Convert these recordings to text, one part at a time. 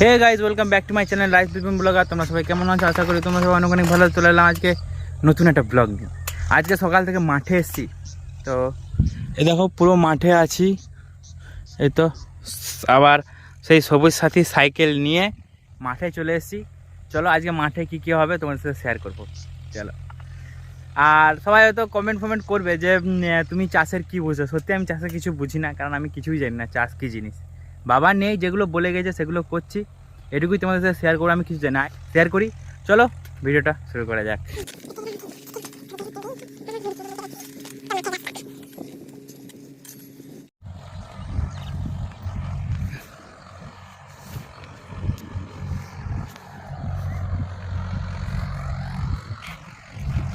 Hey guys welcome back to my channel life Bipin blogger তোমরা সবাই কেমন আছো? আশা করি তোমরা সবাই অনেক অনেক ভালো চলে এলাম আজকে নতুন একটা ব্লগ নিয়ে। আজকে সকাল থেকে মাঠে এসেছি। তো এই দেখো, পুরো মাঠে আছি। এই তো, আবার সেই সবুজ সাথী সাইকেল নিয়ে মাঠে চলে এসেছি। চলো আজকে মাঠে কি কি হবে তোমার সাথে শেয়ার করব। চলো। আর সবাই হয়তো কমেন্ট ফমেন্ট করবে যে তুমি চাষের কি বুঝো? সত্যি আমি চাষের কিছু বুঝি না, কারণ আমি কিছুই জানি না চাষ কী জিনিস। বাবা নেই, যেগুলো বলে গেছে সেগুলো করছি। এটুকুই তোমাদের সাথে শেয়ার করে আমি কিছু জানি না। শেয়ার করি। চলো, ভিডিওটা শুরু করা যাক।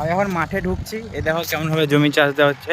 আমি এখন মাঠে ঢুকছি। এ দেখো কেমনভাবে জমি চাষ দেওয়া হচ্ছে।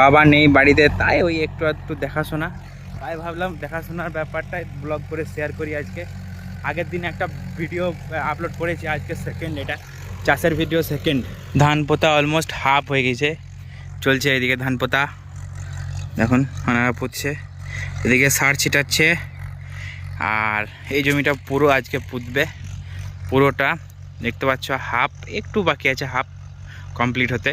বাবা নেই বাড়িতে, তাই ওই একটু একটু দেখাশোনা। তাই ভাবলাম দেখাশোনার ব্যাপারটাই ব্লগ করে শেয়ার করি আজকে। আগের দিন একটা ভিডিও আপলোড করেছি, আজকে সেকেন্ড এটা চাষের ভিডিও সেকেন্ড ধান পোতা অলমোস্ট হাফ হয়ে গেছে। চলছে এদিকে ধান পোতা। দেখুন ওনারা পুঁতছে। এদিকে সার ছিটাচ্ছে। আর এই জমিটা পুরো আজকে পুঁতবে। পুরোটা, দেখতে পাচ্ছ হাফ একটু বাকি আছে হাফ কমপ্লিট হতে।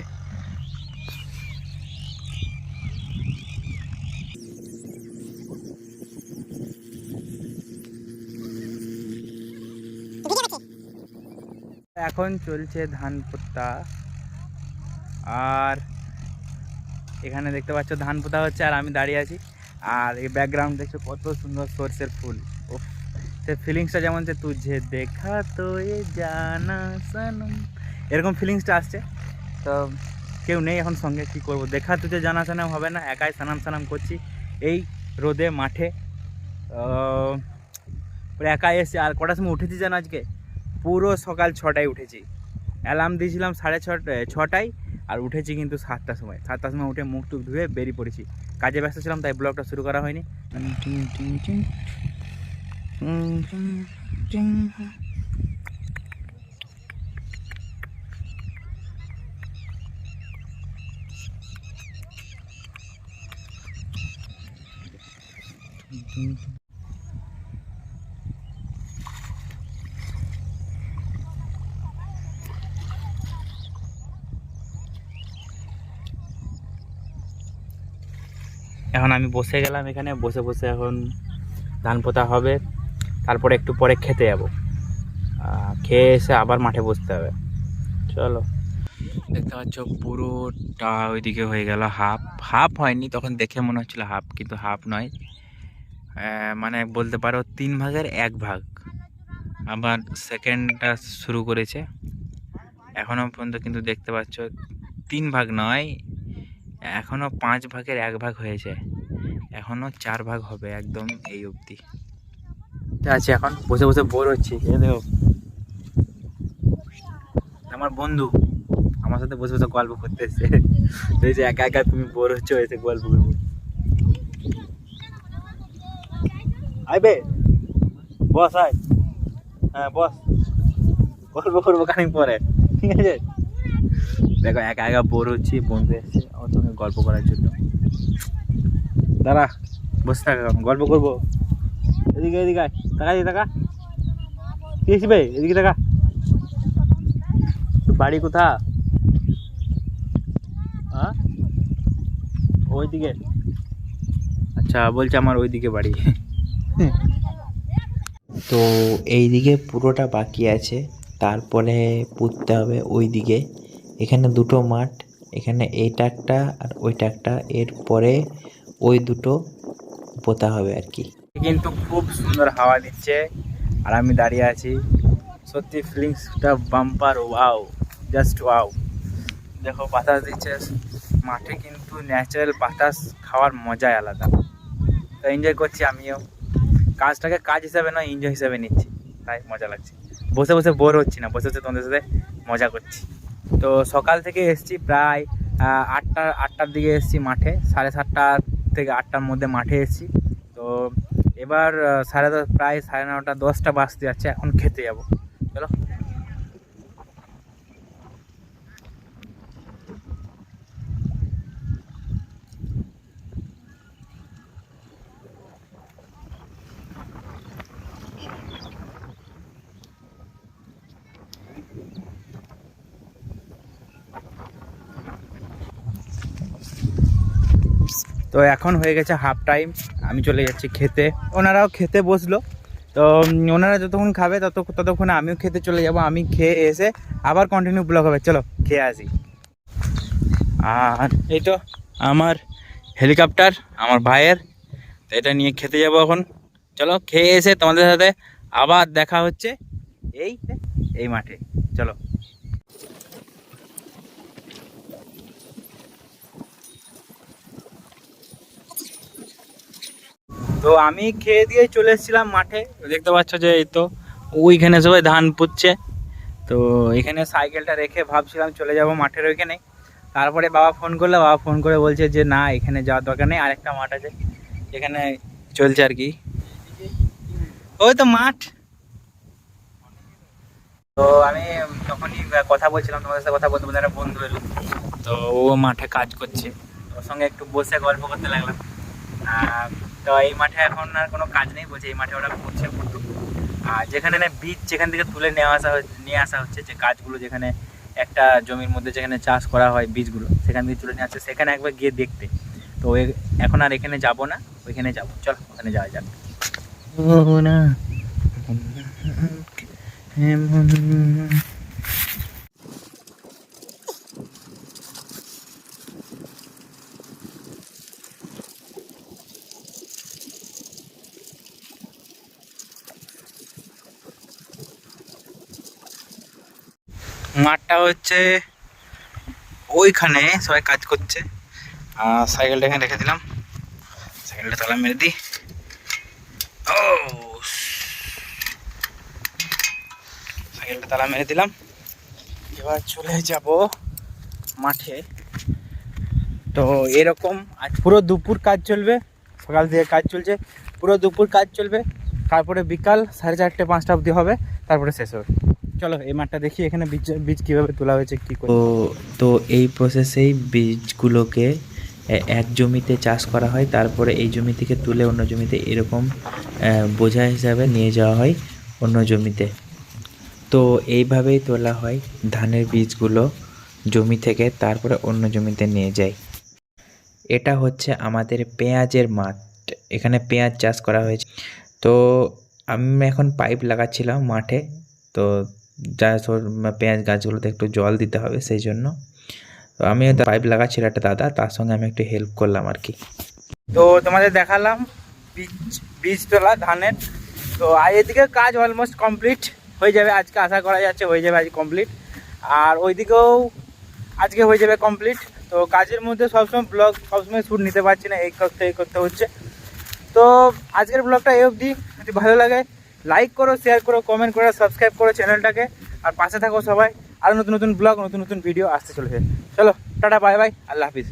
এখন চলছে ধান পোতা। আর এখানে দেখতে পাচ্ছ ধান পোতা হচ্ছে, আর আমি দাঁড়িয়ে আছি। আর এই ব্যাকগ্রাউন্ড দেখছ কত সুন্দর সর্ষের ফুল। ও সে ফিলিংসটা যেমন যে তুঝে দেখা তো এ জানা সনম। এরকম ফিলিংসটা আসছে। তো কেউ নেই এখন সঙ্গে, কি করব? দেখা তুঝে জানা সানাম হবে না, একাই সানাম সানাম করছি এই রোদে মাঠে। একাই এসে, আর কটার সময় উঠেছি জানো আজকে? পুরো সকাল ছটায় উঠেছি। অ্যালার্ম দিয়েছিলাম সাড়ে ছটা ছটায়, আর উঠেছি কিন্তু সাতটার সময়। সাতটার সময় উঠে মুখ টুক ধুয়ে বেরিয়ে পড়েছি। কাজে ব্যস্ত ছিলাম, তাই ব্লগটা শুরু করা হয়নি। এখন আমি বসে গেলাম এখানে, বসে বসে এখন ধান পোতা হবে। তারপরে একটু পরে খেতে যাব। খেয়ে এসে আবার মাঠে বসতে হবে। চলো। দেখতে পাচ্ছ, পুরোটা ওইদিকে হয়ে গেল হাফ। হাফ হয়নি, তখন দেখে মনে হচ্ছিল হাফ, কিন্তু হাফ নয়। মানে বলতে পারো তিন ভাগের এক ভাগ। আবার সেকেন্ডটা শুরু করেছে। এখনও পর্যন্ত কিন্তু দেখতে পাচ্ছ তিন ভাগ নয় এখনও পাঁচ ভাগের এক ভাগ হয়েছে। এখনও চার ভাগ হবে একদম এই অবধি। আছে এখন, বসে বসে বোর হচ্ছি। এ দেখো। আমার বন্ধু আমার সাথে বসে বসে গল্প করতে এসছে এই যে একা একা তুমি বোর হচ্ছ এসে গল্প করব। আইবে বস, আয়। হ্যাঁ বস। গল্প করব খানিক পরে। ঠিক আছে? দেখো, একা একা বোর হচ্ছি, বন্ধু এসছে। গল্প করার জন্য। দাঁড়া, বসে থাকা গল্প করব। এদিকে এদিকে। টাকা দিয়ে টাকা কি আসবে এদিকে টাকা বাড়ি কোথা? হ্যাঁ ওইদিকে। আচ্ছা বলছে আমার ওইদিকে বাড়ি। তো এইদিকে পুরোটা বাকি আছে, তারপরে পুঁততে হবে ওইদিকে। এখানে দুটো মাঠ এখানে এইটা একটা আর ওইটা একটা। এরপরে ওই দুটো পোতা হবে আর কি। কিন্তু খুব সুন্দর হাওয়া দিচ্ছে আর আমি দাঁড়িয়ে আছি। সত্যি ফিলিংসটা বাম্পার ওয়াও জাস্ট ওয়াও দেখো বাতাস দিচ্ছে, মাঠে কিন্তু ন্যাচারাল বাতাস খাওয়ার মজাই আলাদা। তো এনজয় করছি আমিও। কাজটাকে কাজ হিসাবে নয় এনজয় হিসাবে নিচ্ছি। তাই মজা লাগছে। বসে বসে বোর হচ্ছি না, বসে বসে তোমাদের সাথে মজা করছি। তো সকাল থেকে এসছি প্রায় আটটা, আটটার দিকে এসছি মাঠে, সাড়ে সাতটা থেকে আটটার মধ্যে মাঠে এসছি। তো এবার সাড়ে দশ, প্রায় সাড়ে নটা, দশটা বাজতে যাচ্ছে, এখন খেতে যাব। চলো। তো এখন হয়ে গেছে হাফ টাইম আমি চলে যাচ্ছি খেতে। ওনারাও খেতে বসল। তো ওনারা যতক্ষণ খাবে তত, ততক্ষণ আমিও খেতে চলে যাব, আমি খেয়ে এসে আবার কন্টিনিউ ব্লগ হবে। চলো, খেয়ে আসি। আর এই তো আমার হেলিকপ্টার আমার ভাইয়ের, তো এটা নিয়ে খেতে যাব এখন। চলো, খেয়ে এসে তোমাদের সাথে আবার দেখা হচ্ছে এই এই মাঠে। চলো। তো আমি খেয়ে দিয়ে চলে এসেছিলাম মাঠে। দেখতে পাচ্ছ যে এই তো ওইখানে সবাই ধান পুচ্ছে তো এখানে সাইকেলটা রেখে ভাবছিলাম চলে যাব মাঠের ওইখানে। তারপরে বাবা ফোন করলে, বাবা ফোন করে বলছে যে, না, এখানে যাওয়ার দরকার নেই, আরেকটা মাঠ আছে। এখানে চলছে আর কি। ওই তো মাঠ। তো আমি তখনই কথা বলছিলাম তোমাদের সাথে, কথা বলতে বলতে বন্ধু এলো। তো ও মাঠে কাজ করছে। ওর সঙ্গে একটু বসে গল্প করতে লাগলাম। তো এই মাঠে এখন আর কোনো কাজ নেই বলছে এই মাঠে ওরা করছে কিন্তু আর যেখানে না বীজ যেখান থেকে তুলে নিয়ে আসা নিয়ে আসা হচ্ছে যে গাছগুলো যেখানে একটা জমির মধ্যে যেখানে চাষ করা হয় বীজগুলো সেখান থেকে তুলে নিয়ে আসছে সেখানে একবার গিয়ে দেখতে তো এখন আর এখানে যাব না ওইখানে যাব চল ওখানে যাওয়া যাক না মাঠটা হচ্ছে ওইখানে সবাই কাজ করছে। সাইকেলটা এখানে রেখে দিলাম। সাইকেলটা তালা মেরে দিই। ও, সাইকেলটা তালা মেরে দিলাম। এবার চলে যাব মাঠে। তো এরকম আজ পুরো দুপুর কাজ চলবে। সকাল থেকে কাজ চলছে। পুরো দুপুর কাজ চলবে। তারপরে বিকাল সাড়ে চারটে পাঁচটা অবধি হবে। তারপরে শেষ হবে। চলো, এই মাঠটা দেখি এখানে বীজ বীজ কীভাবে তোলা হয়েছে, কী করে তো তো এই প্রসেসেই বীজগুলোকে এক জমিতে চাষ করা হয়, তারপরে এই জমি থেকে তুলে অন্য জমিতে এরকম বোঝা হিসাবে নিয়ে যাওয়া হয় অন্য জমিতে। তো এইভাবেই তোলা হয় ধানের বীজগুলো জমি থেকে, তারপরে অন্য জমিতে নিয়ে যায়। এটা হচ্ছে আমাদের পেঁয়াজের মাঠ, এখানে পেঁয়াজ চাষ করা হয়েছে। তো আমি এখন পাইপ লাগাচ্ছিলাম মাঠে, তো যা পেঁয়াজ গাছগুলোতে একটু জল দিতে হবে সেই জন্য। তো আমি পাইপ লাগাচ্ছিল একটা দাদা, তার সঙ্গে আমি একটু হেল্প করলাম আর কি। তো তোমাদের দেখালাম বীজ বীজ তোলা ধানের। তো এদিকে কাজ অলমোস্ট কমপ্লিট হয়ে যাবে, আজকে আশা করা যাচ্ছে হয়ে যাবে আজ কমপ্লিট আর ওইদিকেও আজকে হয়ে যাবে কমপ্লিট তো কাজের মধ্যে সবসময় ব্লগ সবসময় শ্যুট নিতে পারছি না, এই করতে এই করতে হচ্ছে। তো আজকের ব্লগটা এই অবধি। যদি ভালো লাগে লাইক করো শেয়ার করো কমেন্ট করো সাবস্ক্রাইব করো চ্যানেলটাকে আর পাশে থাকো সবাই। আর নতুন নতুন ব্লগ নতুন নতুন ভিডিও আসতে চলেছে। চলো, টাটা বাই বাই আল্লাহ হাফিজ।